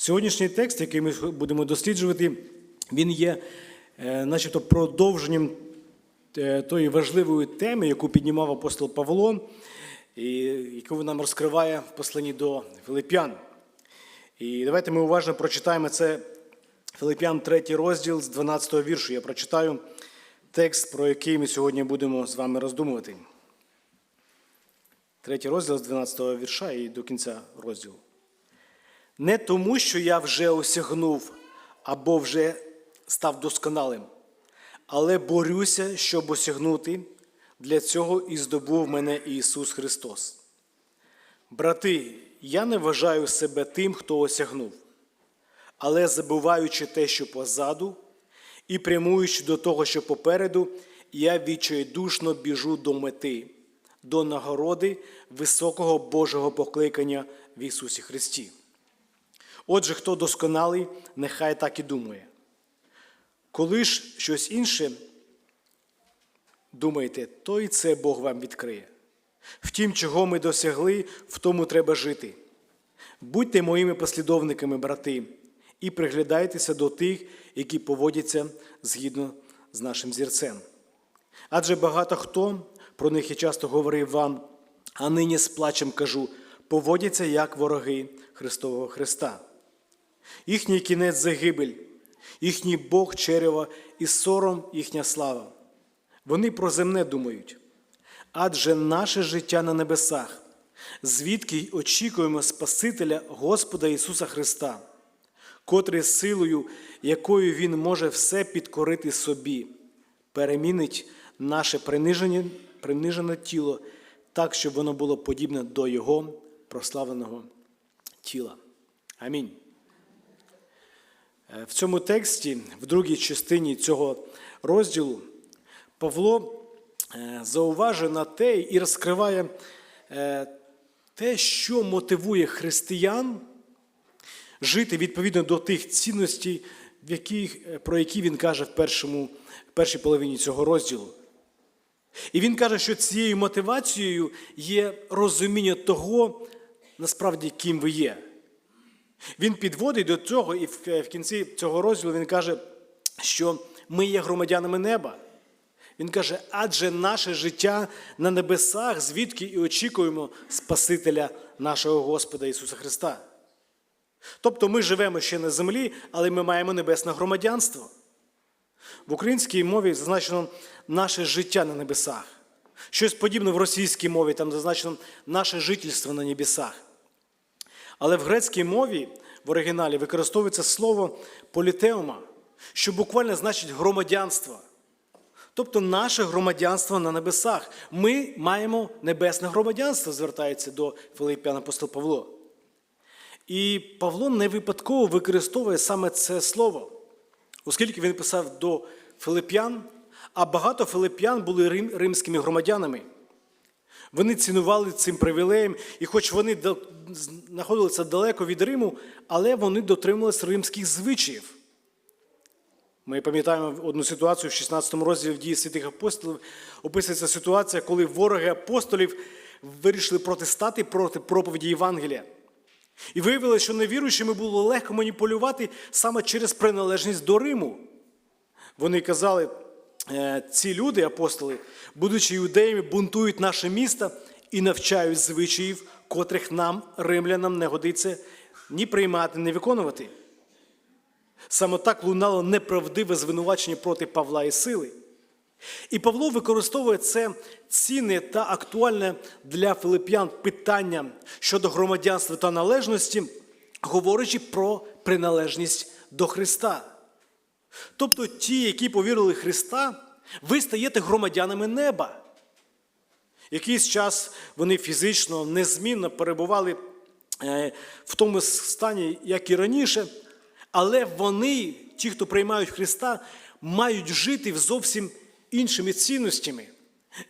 Сьогоднішній текст, який ми будемо досліджувати, він є е, начебто продовженням е, тої важливої теми, яку піднімав апостол Павло, і яку нам розкриває в посланні до Филип'ян. І давайте ми уважно прочитаємо це Филип'ян 3 розділ з 12-го віршу. Я прочитаю текст, про який ми сьогодні будемо з вами роздумувати. Третій розділ з 12 вірша і до кінця розділу. Не тому, що я вже осягнув або вже став досконалим, але борюся, щоб осягнути. Для цього і здобув мене Ісус Христос. Брати, я не вважаю себе тим, хто осягнув, але забуваючи те, що позаду, і прямуючи до того, що попереду, я відчайдушно біжу до мети, до нагороди високого Божого покликання в Ісусі Христі. Отже, хто досконалий, нехай так і думає. Коли ж щось інше думаєте, то і це Бог вам відкриє. Втім, чого ми досягли, в тому треба жити. Будьте моїми послідовниками, брати, і приглядайтеся до тих, які поводяться згідно з нашим зірцем. Адже багато хто про них і часто говорив вам, а нині з плачем кажу, поводяться як вороги Христового Христа. Їхній кінець загибель, їхній Бог черева і сором їхня слава. Вони про земне думають. Адже наше життя на небесах, звідки й очікуємо Спасителя Господа Ісуса Христа, котрий силою, якою Він може все підкорити собі, перемінить наше принижене, принижене тіло так, щоб воно було подібне до Його прославленого тіла. Амінь. Е, В цьому тексті, в другій частині цього розділу, Павло е, зауважує на те і розкриває е, те, що мотивує християн жити відповідно до тих цінностей, про які він каже в першому, в першій половині цього розділу. І він каже, що цією мотивацією є розуміння того, насправді, ким ви є. Він підводить до цього, і в кінці цього розділу він каже, що ми є громадянами неба. Він каже, адже наше життя на небесах, звідки і очікуємо Спасителя нашого Господа Ісуса Христа. Тобто ми живемо ще на землі, але ми маємо небесне громадянство. В українській мові зазначено наше життя на небесах. Щось подібне в російській мові, там зазначено наше жительство на небесах. Але в грецькій мові в оригіналі використовується слово політеума, що буквально значить громадянство. Тобто наше громадянство на небесах. Ми маємо небесне громадянство, звертається до Филиппян апостол Павло. І Павло не випадково використовує саме це слово, оскільки він писав до Филип'ян, а багато филип'ян були рим, римськими громадянами. Вони цінували цим привілеєм, і хоч вони знаходилися далеко від Риму, але вони дотримувалися римських звичаїв. Ми пам'ятаємо одну ситуацію в 16 розділі в дії святих апостолів. Описується ситуація, коли вороги апостолів вирішили протистати проти проповіді Євангелія. І виявилося, що невіруючими було легко маніпулювати саме через приналежність до Риму. Вони казали, «Е, ці люди, апостоли, будучи іудеями, бунтують наше місто і навчають звичаїв, котрих нам, римлянам, не годиться ні приймати, ні виконувати. Саме так лунало неправдиве звинувачення проти Павла і сили. І Павло використовує це цінне та актуальне для филип'ян питання щодо громадянства та належності, говорячи про приналежність до Христа. Тобто ті, які повірили Христа, ви стаєте громадянами неба. Якийсь час вони фізично, незмінно перебували е, в тому стані, як і раніше, але вони, ті, хто приймають Христа, мають жити зовсім іншими цінностями,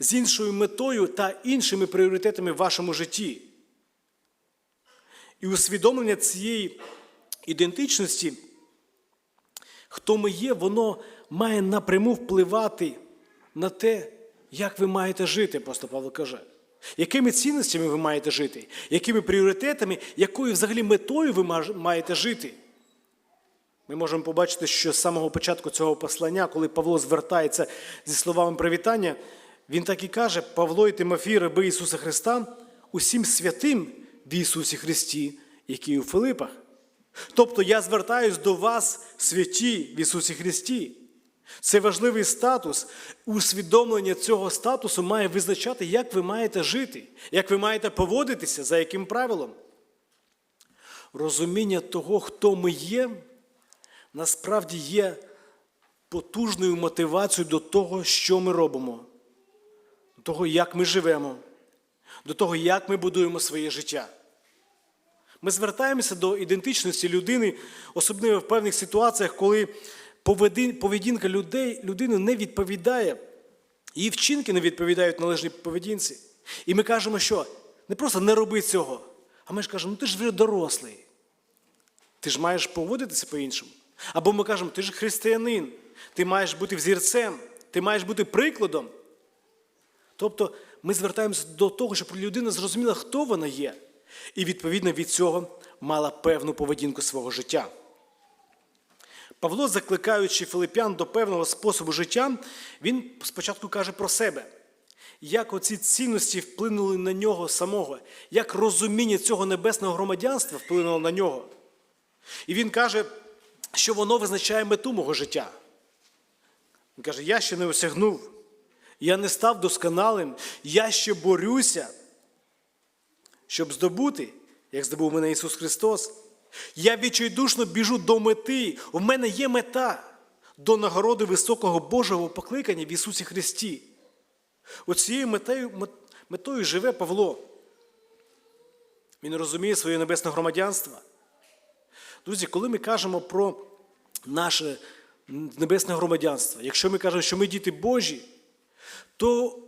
з іншою метою та іншими пріоритетами в вашому житті. І усвідомлення цієї ідентичності, хто ми є, воно має напряму впливати на те, як ви маєте жити, апостол Павло каже. Якими цінностями ви маєте жити, якими пріоритетами, якою взагалі метою ви маєте жити? Ми можемо побачити, що з самого початку цього послання, коли Павло звертається зі словами привітання, він так і каже: Павло і Тимофій, раби Ісуса Христа, усім святим в Ісусі Христі, які у Филипах. Тобто я звертаюсь до вас, святі в Ісусі Христі. Це важливий статус. Усвідомлення цього статусу має визначати, як ви маєте жити, як ви маєте поводитися, за яким правилом. Розуміння того, хто ми є, насправді є потужною мотивацією до того, що ми робимо, до того, як ми живемо, до того, як ми будуємо своє життя. Ми звертаємося до ідентичності людини, особливо в певних ситуаціях, коли поведінка людей, людини не відповідає, її вчинки не відповідають належній поведінці. І ми кажемо, що не просто не роби цього, а ми ж кажемо, ну ти ж вже дорослий. Ти ж маєш поводитися по-іншому. Або ми кажемо, ти ж християнин, ти маєш бути взірцем, ти маєш бути прикладом. Тобто ми звертаємося до того, щоб людина зрозуміла, хто вона є, і відповідно від цього мала певну поведінку свого життя. Павло, закликаючи филип'ян до певного способу життя, він спочатку каже про себе, як оці цінності вплинули на нього самого, як розуміння цього небесного громадянства вплинуло на нього. І він каже, що воно визначає мету мого життя. Він каже: я ще не осягнув, я не став досконалим, я ще борюся, щоб здобути, як здобув мене Ісус Христос. Я відчайдушно біжу до мети. У мене є мета до нагороди високого Божого покликання в Ісусі Христі. Оцією метою, метою живе Павло. Він розуміє своє небесне громадянство. Друзі, коли ми кажемо про наше небесне громадянство, якщо ми кажемо, що ми діти Божі, то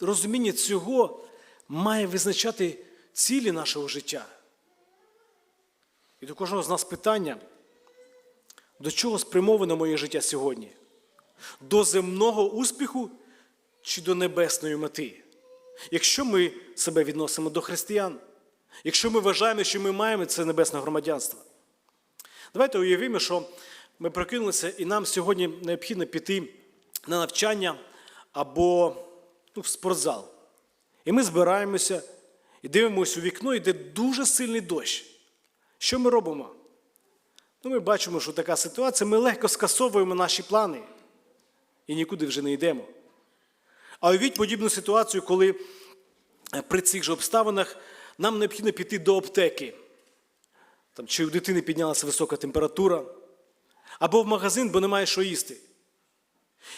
розуміння цього має визначати цілі нашого життя. І до кожного з нас питання, до чого спрямоване моє життя сьогодні? До земного успіху чи до небесної мети? Якщо ми себе відносимо до християн, якщо ми вважаємо, що ми маємо це небесне громадянство, давайте уявімо, що ми прокинулися, і нам сьогодні необхідно піти на навчання або ну, в спортзал. І ми збираємося і дивимося у вікно, йде дуже сильний дощ. Що ми робимо? Ну, ми бачимо, що така ситуація, ми легко скасовуємо наші плани і нікуди вже не йдемо. А уявіть подібну ситуацію, коли е, при цих же обставинах нам необхідно піти до аптеки. Там, чи у дитини піднялася висока температура, або в магазин, бо немає що їсти.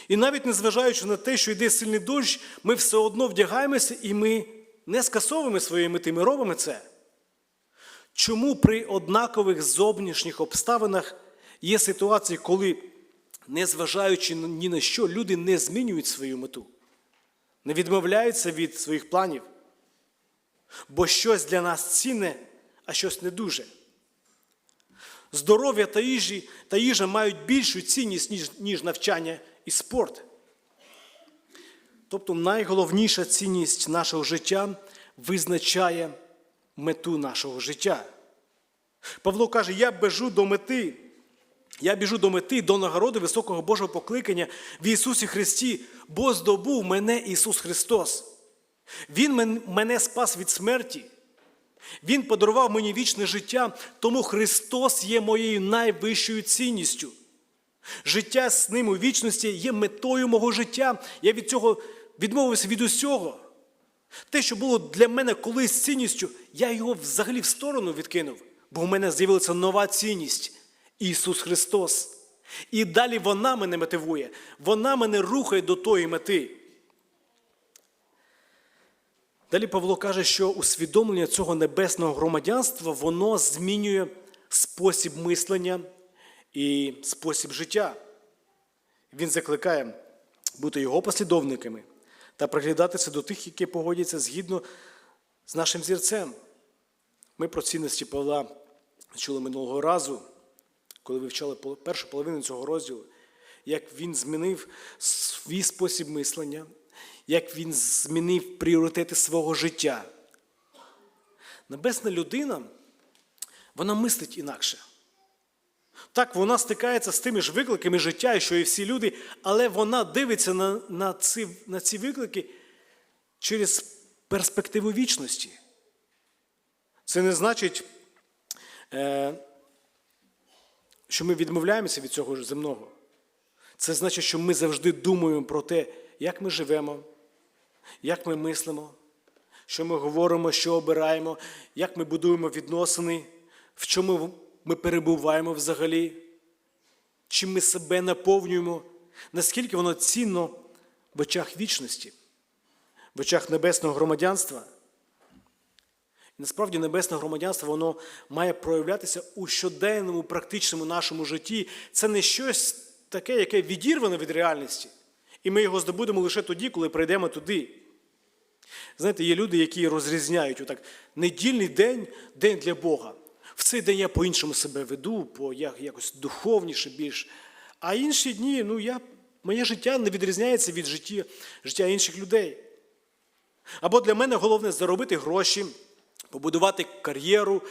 І навіть незважаючи на те, що йде сильний дощ, ми все одно вдягаємося і ми не скасовуємо свої мети, ми робимо це. Чому при однакових зовнішніх обставинах є ситуації, коли, незважаючи ні на що, люди не змінюють свою мету, не відмовляються від своїх планів? Бо щось для нас цінне, а щось не дуже. Здоров'я та, їжі, та їжа мають більшу цінність, ніж, навчання і спорт. Тобто найголовніша цінність нашого життя визначає мету нашого життя. Павло каже: я біжу до мети. Я біжу до мети, до нагороди високого Божого покликання в Ісусі Христі, бо здобув мене Ісус Христос. Він мене спас від смерті. Він подарував мені вічне життя, тому Христос є моєю найвищою цінністю. Життя з ним у вічності є метою мого життя. Я від цього відмовився від усього. Те, що було для мене колись цінністю, я його взагалі в сторону відкинув, бо в мене з'явилася нова цінність Ісус Христос. І далі вона мене мотивує, вона мене рухає до тої мети. Далі Павло каже, що усвідомлення цього небесного громадянства воно змінює спосіб мислення і спосіб життя. Він закликає бути його послідовниками та приглядатися до тих, які погодяться згідно з нашим зірцем. Ми про цінності Павла чули минулого разу, коли вивчали першу половину цього розділу, як він змінив свій спосіб мислення, як він змінив пріоритети свого життя. Небесна людина, вона мислить інакше. Так, вона стикається з тими ж викликами життя, що і всі люди, але вона дивиться на, на, ці, на ці виклики через перспективу вічності. Це не значить, е, що ми відмовляємося від цього ж земного. Це значить, що ми завжди думаємо про те, як ми живемо, як ми мислимо, що ми говоримо, що обираємо, як ми будуємо відносини, в чому ми перебуваємо взагалі, чим ми себе наповнюємо, наскільки воно цінно в очах вічності, в очах небесного громадянства. І насправді небесне громадянство воно має проявлятися у щоденному, практичному нашому житті. Це не щось таке, яке відірване від реальності. І ми його здобудемо лише тоді, коли прийдемо туди. Знаєте, є люди, які розрізняють отак недільний день день для Бога. В цей день я по-іншому себе веду, по як- якось духовніше більш. А інші дні, ну я, моє життя не відрізняється від життя, життя інших людей. Або для мене головне заробити гроші, побудувати кар'єру,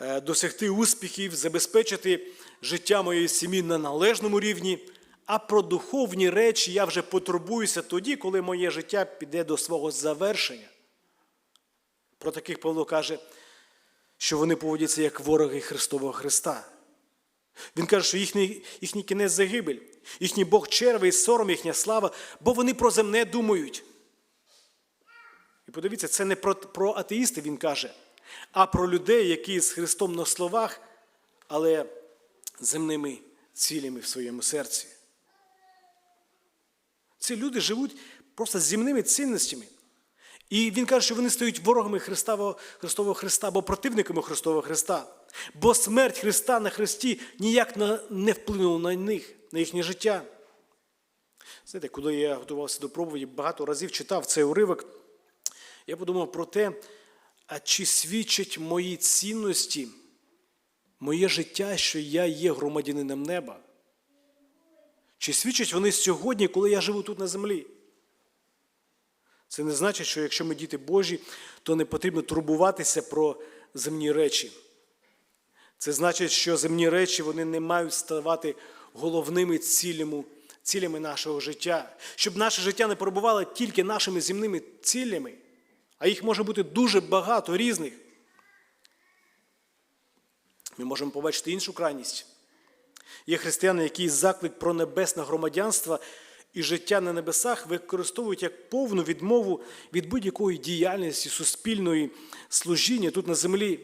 е, досягти успіхів, забезпечити життя моєї сім'ї на належному рівні. А про духовні речі я вже потурбуюся тоді, коли моє життя піде до свого завершення. Про таких Павло каже, що вони поводяться як вороги Христового Христа. Він каже, що їхній, їхній кінець загибель, їхній Бог черви і сором, їхня слава, бо вони про земне думають. І подивіться, це не про, про атеїстів він каже, а про людей, які з Христом на словах, але земними цілями в своєму серці. Ці люди живуть просто з земними цінностями. І він каже, що вони стають ворогами Христового, Христа або противниками Христового Христа. Бо смерть Христа на Христі ніяк не вплинула на них, на їхнє життя. Знаєте, коли я готувався до проповіді, багато разів читав цей уривок, я подумав про те, а чи свідчать мої цінності, моє життя, що я є громадянином неба? Чи свідчать вони сьогодні, коли я живу тут на землі? Це не значить, що якщо ми діти Божі, то не потрібно турбуватися про земні речі. Це значить, що земні речі вони не мають ставати головними цілями, цілями нашого життя. Щоб наше життя не перебувало тільки нашими земними цілями, а їх може бути дуже багато різних. Ми можемо побачити іншу крайність. Є християни, які заклик про небесне громадянство і життя на небесах використовують як повну відмову від будь-якої діяльності суспільної служіння тут на землі.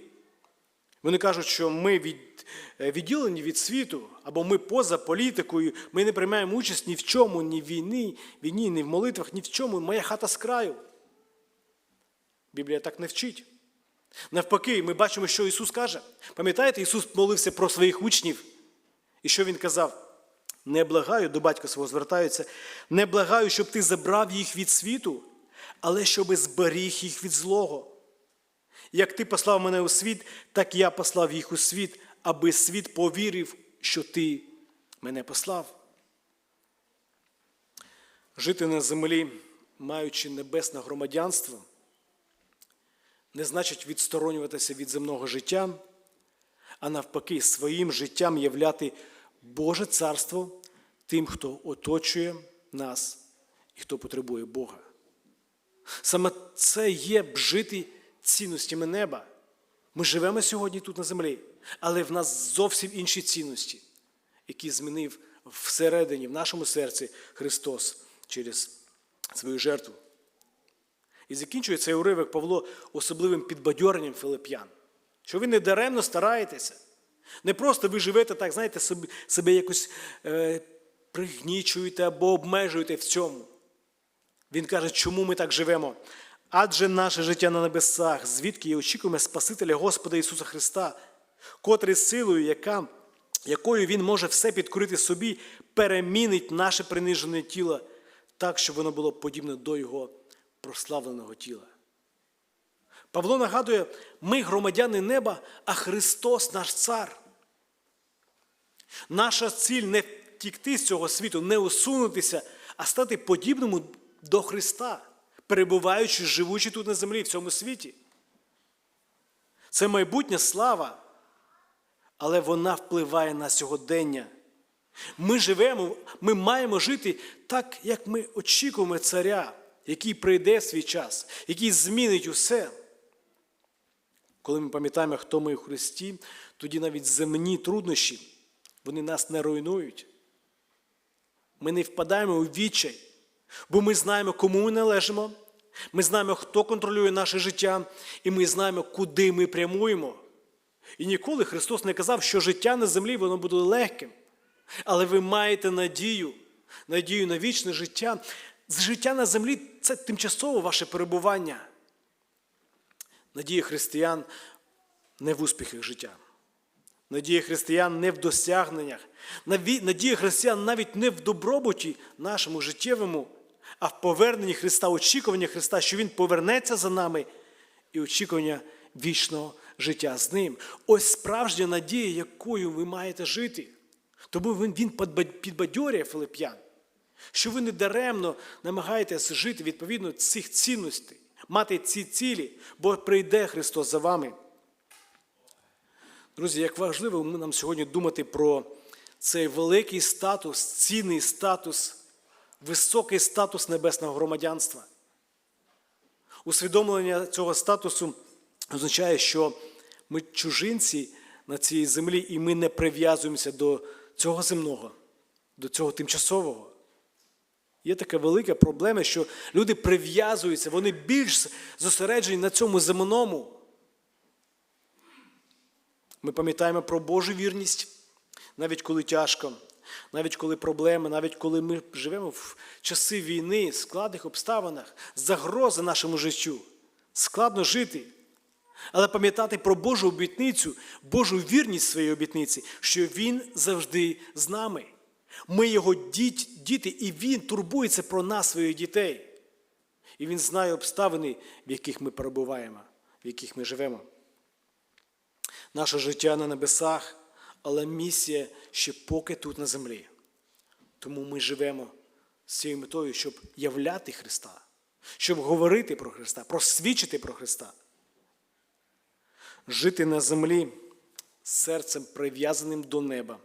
Вони кажуть, що ми від, е, відділені від світу, або ми поза політикою, ми не приймаємо участь ні в чому, ні в війні, війні, ні в молитвах, ні в чому. Моя хата з краю. Біблія так не вчить. Навпаки, ми бачимо, що Ісус каже. Пам'ятаєте, Ісус молився про своїх учнів. І що Він казав? Не благаю, до батька свого звертаються, не благаю, щоб ти забрав їх від світу, але щоби зберіг їх від злого. Як ти послав мене у світ, так я послав їх у світ, аби світ повірив, що ти мене послав. Жити на землі, маючи небесне громадянство, не значить відсторонюватися від земного життя, а навпаки, своїм життям являти Боже царство тим, хто оточує нас і хто потребує Бога. Саме це є б жити цінностями неба. Ми живемо сьогодні тут на землі, але в нас зовсім інші цінності, які змінив всередині, в нашому серці Христос через свою жертву. І закінчує цей уривок Павло особливим підбадьоренням Филип'ян, що ви не даремно стараєтеся. Не просто ви живете так, знаєте, собі, себе якось е, пригнічуєте або обмежуєте в цьому. Він каже, чому ми так живемо? Адже наше життя на небесах, звідки і очікуємо Спасителя Господа Ісуса Христа, котрий силою, яка, якою Він може все підкорити собі, перемінить наше принижене тіло так, щоб воно було подібне до Його прославленого тіла. Павло нагадує, ми громадяни неба, а Христос наш цар. Наша ціль не втікти з цього світу, не усунутися, а стати подібному до Христа, перебуваючи, живучи тут на землі, в цьому світі. Це майбутня слава. але вона впливає на сьогодення. Ми живемо, ми маємо жити так, як ми очікуємо царя, який прийде в свій час, який змінить усе. Коли ми пам'ятаємо, хто ми у Христі, тоді навіть земні труднощі, вони нас не руйнують. Ми не впадаємо у відчай, бо ми знаємо, кому ми належимо, ми знаємо, хто контролює наше життя, і ми знаємо, куди ми прямуємо. І ніколи Христос не казав, що життя на землі воно буде легким. Але ви маєте надію, надію на вічне життя. Життя на землі це тимчасове ваше перебування. Надія християн не в успіхах життя. Надія християн не в досягненнях. Надія християн навіть не в добробуті нашому життєвому, а в поверненні Христа, очікування Христа, що Він повернеться за нами, і очікування вічного життя з Ним. Ось справжня надія, якою ви маєте жити. Тому він, підбадьорює Филип'ян, що ви не даремно намагаєтесь жити відповідно цих цінностей, мати ці цілі, бо прийде Христос за вами. Друзі, як важливо нам сьогодні думати про цей великий статус, цінний статус, високий статус небесного громадянства. Усвідомлення цього статусу означає, що ми чужинці на цій землі, і ми не прив'язуємося до цього земного, до цього тимчасового. Є така велика проблема, що люди прив'язуються, вони більш зосереджені на цьому земному. Ми пам'ятаємо про Божу вірність, навіть коли тяжко, навіть коли проблеми, навіть коли ми живемо в часи війни, складних обставинах, загрози нашому життю. Складно жити. Але пам'ятати про Божу обітницю, Божу вірність своєї обітниці, що Він завжди з нами. Ми його діти, і Він турбується про нас, своїх дітей. І Він знає обставини, в яких ми перебуваємо, в яких ми живемо. Наше життя на небесах, але місія ще поки тут на землі. Тому ми живемо з цією метою, щоб являти Христа, щоб говорити про Христа, просвідчити про Христа. Жити на землі серцем прив'язаним до неба.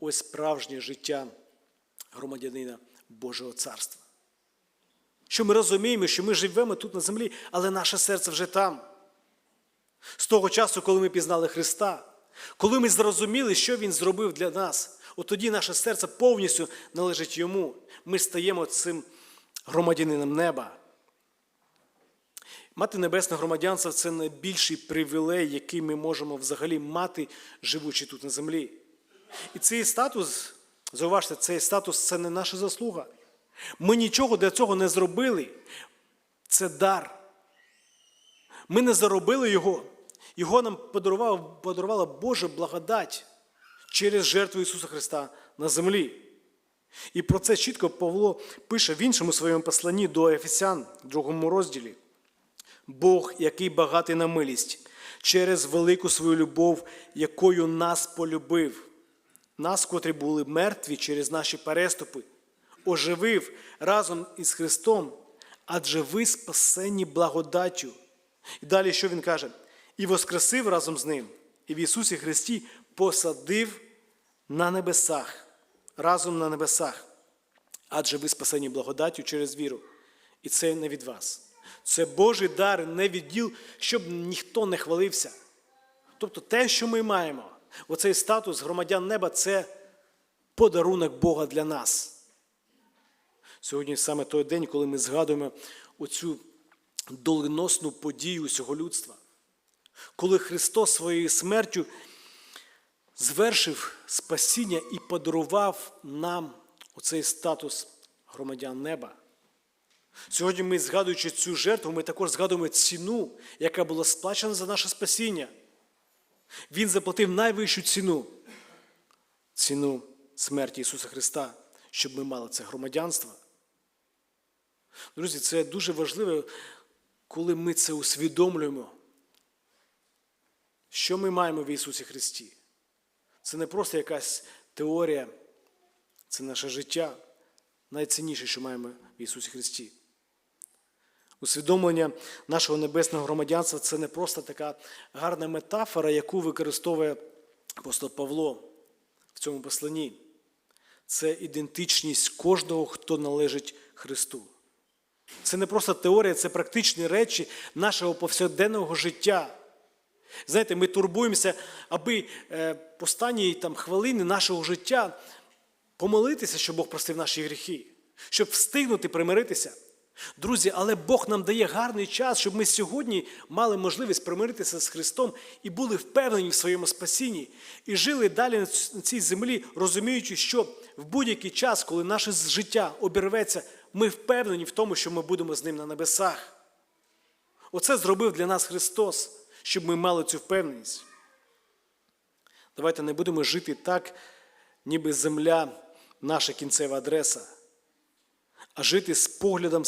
Ось справжнє життя громадянина Божого Царства. Що ми розуміємо, що ми живемо тут на землі, але наше серце вже там. З того часу, коли ми пізнали Христа, коли ми зрозуміли, що Він зробив для нас, от тоді наше серце повністю належить Йому. Ми стаємо цим громадянином неба. Мати небесне громадянство це найбільший привілей, який ми можемо взагалі мати, живучи тут на землі. І цей статус, зауважте, цей статус це не наша заслуга. Ми нічого для цього не зробили. Це дар. Ми не заробили його. Його нам подарувала, подарувала Божа благодать через жертву Ісуса Христа на землі. І про це чітко Павло пише в іншому своєму посланні до Ефесян, другому розділі. Бог, який багатий на милість, через велику свою любов, якою нас полюбив, нас, котрі були мертві через наші переступи, оживив разом із Христом, адже ви спасені благодаттю. І далі що він каже? І воскресив разом з ним, і в Ісусі Христі посадив на небесах, разом на небесах. Адже ви спасені благодаттю через віру. І це не від вас. Це Божий дар, не відділ, щоб ніхто не хвалився. Тобто те, що ми маємо, оцей статус громадян неба це подарунок Бога для нас. Сьогодні саме той день, коли ми згадуємо оцю доленосну подію усього людства, коли Христос своєю смертю звершив спасіння і подарував нам оцей статус громадян неба. Сьогодні ми, згадуючи цю жертву, ми також згадуємо ціну, яка була сплачена за наше спасіння. Він заплатив найвищу ціну ціну смерті Ісуса Христа, щоб ми мали це громадянство. Друзі, це дуже важливо, коли ми це усвідомлюємо. Що ми маємо в Ісусі Христі? Це не просто якась теорія, це наше життя, найцінніше, що маємо в Ісусі Христі. Усвідомлення нашого небесного громадянства це не просто така гарна метафора, яку використовує апостол Павло в цьому посланні це ідентичність кожного, хто належить Христу. Це не просто теорія, це практичні речі нашого повсякденного життя. Знаєте, ми турбуємося, аби е, останні там, хвилини нашого життя помолитися, щоб Бог простив наші гріхи, щоб встигнути примиритися. Друзі, але Бог нам дає гарний час, щоб ми сьогодні мали можливість примиритися з Христом і були впевнені в своєму спасінні, і жили далі на цій землі, розуміючи, що в будь-який час, коли наше життя обірветься, ми впевнені в тому, що ми будемо з ним на небесах. Оце зробив для нас Христос, щоб ми мали цю впевненість. Давайте не будемо жити так, ніби земля наша кінцева адреса, а жити з поглядом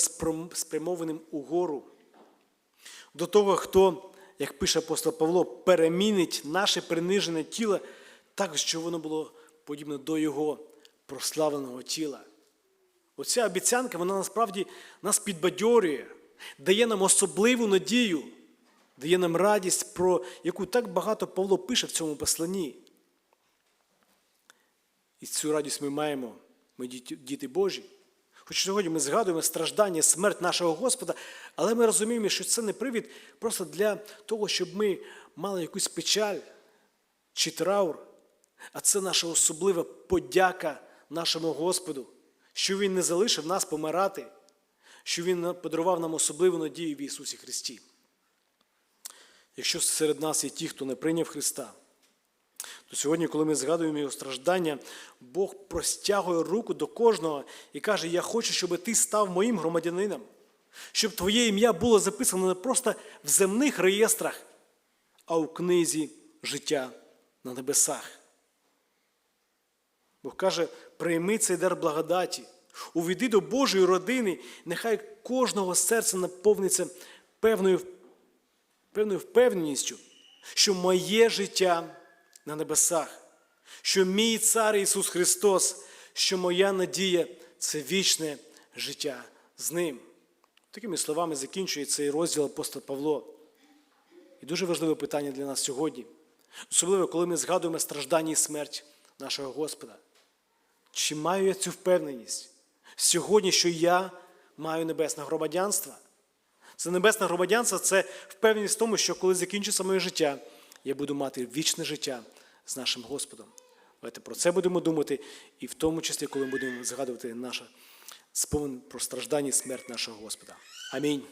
спрямованим угору. До того, хто, як пише апостол Павло, перемінить наше принижене тіло так, щоб воно було подібне до його прославленого тіла. Оця обіцянка, вона насправді нас підбадьорює, дає нам особливу надію, дає нам радість, про яку так багато Павло пише в цьому посланні. І цю радість ми маємо, ми діти Божі. Хоч сьогодні ми згадуємо страждання, смерть нашого Господа, але ми розуміємо, що це не привід просто для того, щоб ми мали якусь печаль чи траур, а це наша особлива подяка нашому Господу, що Він не залишив нас помирати, що Він подарував нам особливу надію в Ісусі Христі. Якщо серед нас є ті, хто не прийняв Христа, то сьогодні, коли ми згадуємо його страждання, Бог простягує руку до кожного і каже: Я хочу, щоб ти став моїм громадянином, щоб твоє ім'я було записано не просто в земних реєстрах, а у книзі життя на небесах. Бог каже, прийми цей дар благодаті, увійди до Божої родини, нехай кожного серця наповниться певною, певною впевненістю, що моє життя на небесах, що мій цар Ісус Христос, що моя надія це вічне життя з Ним. Такими словами закінчує цей розділ апостол Павло. І дуже важливе питання для нас сьогодні, особливо коли ми згадуємо страждання і смерть нашого Господа. Чи маю я цю впевненість сьогодні, що я маю небесне громадянство? Це небесне громадянство це впевненість в тому, що коли закінчиться моє життя, я буду мати вічне життя з нашим Господом. Давайте про це будемо думати, і в тому числі, коли ми будемо згадувати наше сповнення про страждання і смерть нашого Господа. Амінь.